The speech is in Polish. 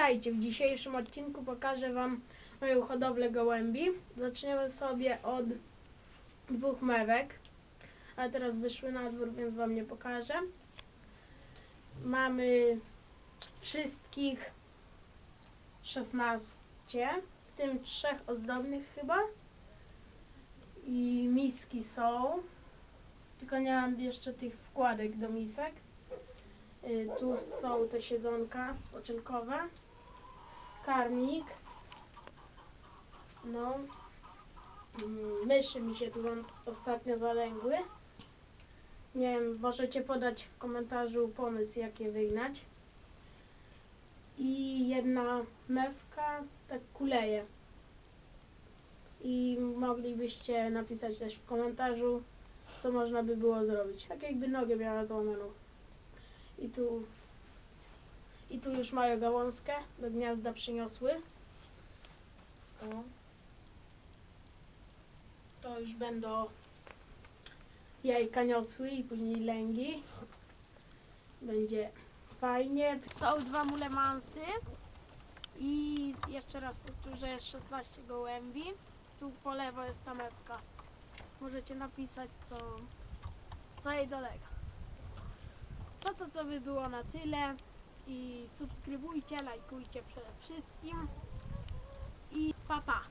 Witajcie, w dzisiejszym odcinku pokażę Wam moją hodowlę gołębi. Zaczniemy sobie od dwóch mewek, ale teraz wyszły na dwór, więc Wam nie pokażę. Mamy wszystkich 16, w tym trzech ozdobnych chyba. I miski są, tylko nie mam jeszcze tych wkładek do misek. Y, Tu są te siedzonka spoczynkowe. Karmik. No. Mm, Myszy mi się tu ostatnio zalęgły. Nie wiem, możecie podać w komentarzu pomysł, jak je wygnać. I jedna mewka tak kuleje. I moglibyście napisać też w komentarzu, co można by było zrobić. Tak jakby nogę miała złamaną. I tu i tu już mają gałązkę do gniazda przyniosły. O. To już będą jajka niosły i później lęgi. Będzie fajnie. Są dwa mulemansy i jeszcze raz powtórzę, jest 16 gołębi. Tu po lewo jest ta mewka. Możecie napisać co, co jej dolega. No to to by było na tyle i subskrybujcie, lajkujcie przede wszystkim i pa pa!